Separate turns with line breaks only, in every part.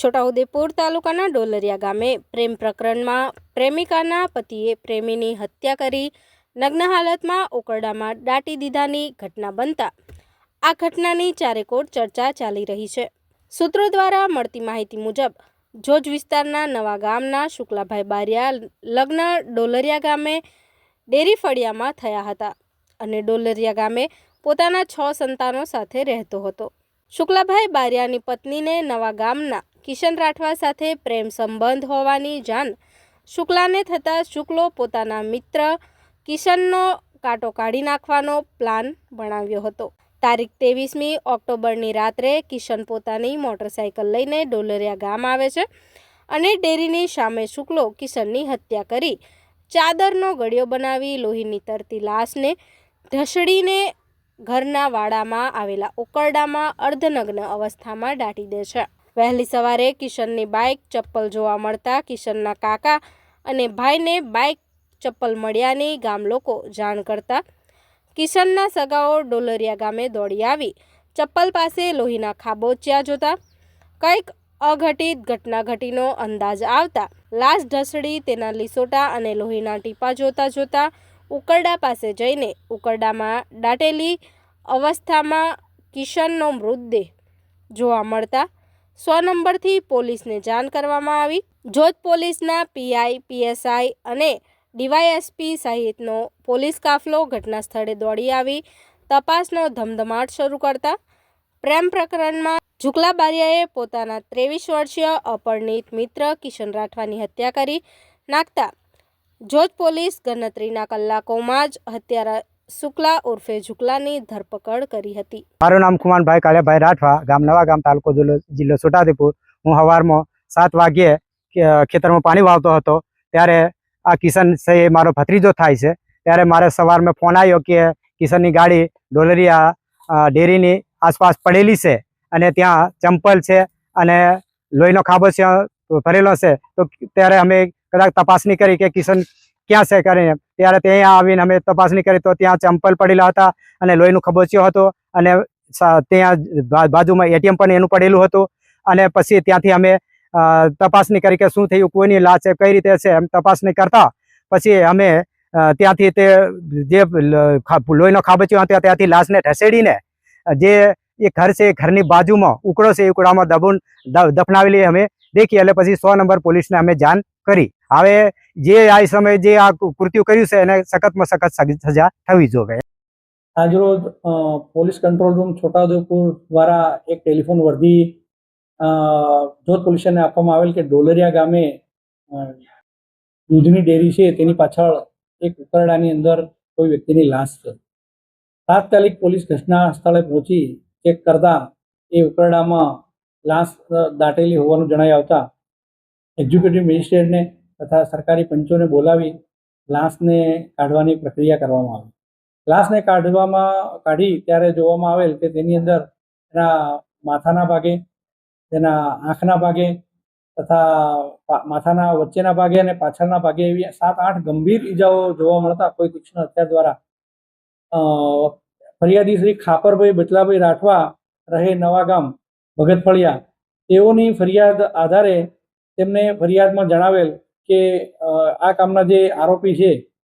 છોટાઉદેપુર તાલુકાના ડોલરિયા ગામે પ્રેમ પ્રકરણમાં પ્રેમિકાના પતિએ પ્રેમીની હત્યા કરી નગ્ન હાલતમાં ઓકરડામાં દાટી દીધાની ઘટના બનતા આ ઘટનાની ચારેકોર ચર્ચા ચાલી રહી છે. સૂત્રો દ્વારા મળતી માહિતી મુજબ, જોજ વિસ્તારના નવા ગામના શુક્લાભાઈ બારિયા લગ્ન ડોલરિયા ગામે ડેરી ફળિયામાં થયા હતા અને ડોલરિયા ગામે પોતાના છ સંતાનો સાથે રહેતો હતો. શુક્લાભાઈ બારિયાની પત્નીને નવા ગામના કિશન રાઠવા સાથે પ્રેમ સંબંધ હોવાની જાણ. શુક્લાને થતાં શુક્લો પોતાના મિત્ર કિશનનો કાંટો કાઢી નાખવાનો પ્લાન બનાવ્યો હતો. તારીખ ત્રેવીસમી ઓક્ટોબરની રાત્રે કિશન પોતાની મોટરસાઇકલ લઈને ડોલરિયા ગામ આવે છે અને ડેરીની સામે શુક્લો કિશનની હત્યા કરી ચાદરનો ગળ્યો બનાવી લોહીની તરતી લાશને ઢસડીને ઘરના વાડામાં આવેલા ઉકરડામાં અર્ધનગ્ન અવસ્થામાં દાટી દે છે. વહેલી સવારે કિશનની બાઇક ચપ્પલ જોવા મળતા કિશનના કાકા અને ભાઈને બાઇક ચપ્પલ મળ્યાની ગામ લોકો જાણ કરતા કિશનના સગાઓ ડોલરિયા ગામે દોડી આવી. ચપ્પલ પાસે લોહીના ખાબોચિયા જોતા કંઈક અઘટિત ઘટના ઘટીનો અંદાજ આવતા લાશ ઢસડી તેના લીસોટા અને લોહીના ટીપા જોતા જોતા ઉકરડા પાસે જઈને ઉકરડામાં દાટેલી અવસ્થામાં કિશનનો મૃતદેહ જોવા મળતા સો નંબરથી પોલીસને જાણ કરવામાં આવી. જોધ પોલીસના પીઆઈ પીએસઆઈ અને ડીવાયએસપી સહિતનો પોલીસ કાફલો ઘટના સ્થળે દોડી આવી. તપાસનો ધમધમાટ શરૂ કરતા પ્રેમ પ્રકરણમાં ઝુકલા બારિયાએ પોતાના ત્રેવીસ વર્ષીય અપરણિત મિત્ર કિશન રાઠવાની હત્યા કરી નાખતા. જોધ પોલીસ ગણતરીના કલાકોમાં જ હત્યારા શુક્લા ઉર્ફે ઝુકલાની ધરપકડ કરી હતી.
મારું નામ કુમારભાઈ કાળિયાભાઈ રાઠવા, ગામ નવા ગામ, તાલુકો જિલ્લો છોટાઉદેપુર. હું હવારમાં સાત વાગ્યે ખેતરમાં પાણી વાવતો હતો. ત્યારે આ કિશન છે મારો ભત્રીજો થાય છે. ત્યારે મારે સવારમાં ફોન આવ્યો કે, કિશનની ગાડી ડોલરિયા ડેરીની આસપાસ પડેલી છે અને ત્યાં ચંપલ છે અને લોહીનો ખાબો છે, ભરેલો છે. તો ત્યારે અમે કદાચ તપાસણી કરી કે, કિશન ક્યાં છે કરીને ત્યારે ત્યાં આવીને અમે તપાસણી કરી તો ત્યાં ચંપલ પડેલા હતા અને લોહીનું ખબોચ્યો હતો અને ત્યાં બાજુમાં એટીએમ પણ એનું પડેલું હતું. અને પછી ત્યાંથી અમે તપાસણી કરી કે શું થયું, કોઈની લાશ છે કઈ રીતે છે એમ તપાસણી કરતા પછી અમે ત્યાંથી તે જે લોહીનો ખાબચ્યો હતો ત્યાંથી લાશને ઢસેડીને જે એ ઘર છે એ ઘરની બાજુમાં ઉકળો છે એ ઉકળામાં દબુન દફનાવેલી અમે દેખી એટલે પછી સો નંબર પોલીસને અમે જાણ કરી. હવે જે આ સમયે જે આ કૃત્યુ કર્યું છે એને સખતમાં સખત સજા થવી જોઈએ.
આજરોજ રોજ પોલીસ કંટ્રોલ રૂમ છોટાઉદેપુર દ્વારા એક ટેલિફોન વર્ધી જોધ પોલીસને આપવામાં આવેલ કે ડોલરિયા ગામે દૂધની ડેરી છે તેની પાછળ એક ઉકરડાની અંદર કોઈ વ્યક્તિની લાશ છે. તાત્કાલિક પોલીસ ઘટના સ્થળે પહોંચી ચેક કરતા એ ઉકરડામાં લાશ દાટેલી હોવાનું જણાઈ આવતા એક્ઝિક્યુટિવ મેજિસ્ટ્રેટને તથા સરકારી પંચોને બોલાવી લાશને કાઢવાની પ્રક્રિયા કરવામાં આવી. લાશને કાઢવામાં, કાઢી ત્યારે જોવામાં આવેલ કે તેની અંદર એના માથાના ભાગે, તેના આંખના ભાગે તથા માથાના વચ્ચેના ભાગે અને પાછળના ભાગે એવી સાત, આઠ ગંભીર ઈજાઓ જોવા મળતા કોઈ તીક્ષ્ણ હત્યા દ્વારા ફરિયાદી શ્રી ખાપરભાઈ બચલાભાઈ રાઠવા રહે નવા ગામ ભગત ફળિયા તેઓની ફરિયાદ આધારે તેમને ફરિયાદમાં જણાવેલ કે આ કામના જે આરોપી છે,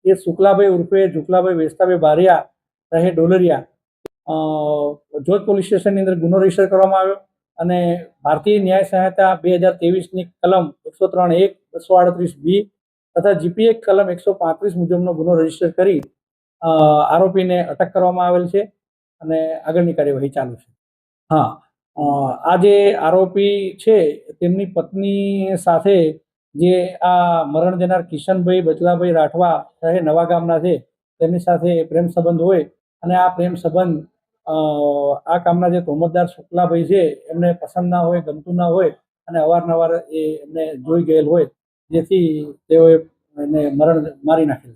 એ શુક્લાભાઈ ઉર્ફે ઝુકલાભાઈ વેસ્તાભાઈ બારિયા રહે ડોલરિયા. જોધ પોલીસ સ્ટેશનની અંદર ગુનો રજિસ્ટર કરવામાં આવ્યો અને ભારતીય ન્યાય સહાયતા બે હજાર ત્રેવીસની કલમ એકસો ત્રણ એક બસો આડત્રીસ બી તથા જીપીએ કલમ એકસો પાંત્રીસ મુજબનો ગુનો રજિસ્ટર કરી આરોપીને અટક કરવામાં આવેલ છે અને આગળની કાર્યવાહી ચાલુ છે. હા આ જે આરોપી છે, તેમની પત્ની સાથે જે આ મરણ જનાર કિશનભાઈ બચલાભાઈ રાઠવા શહેર નવા ગામના છે, તેમની સાથે પ્રેમ સંબંધ હોય અને આ પ્રેમ સંબંધ આ કામના જે તોમતદાર શુક્લાભાઈ છે, એમને પસંદ ના હોય, ગમતું ના હોય અને અવારનવાર એ એમને જોઈ ગયેલ હોય, જેથી તેઓએ એને મરણ મારી નાખેલ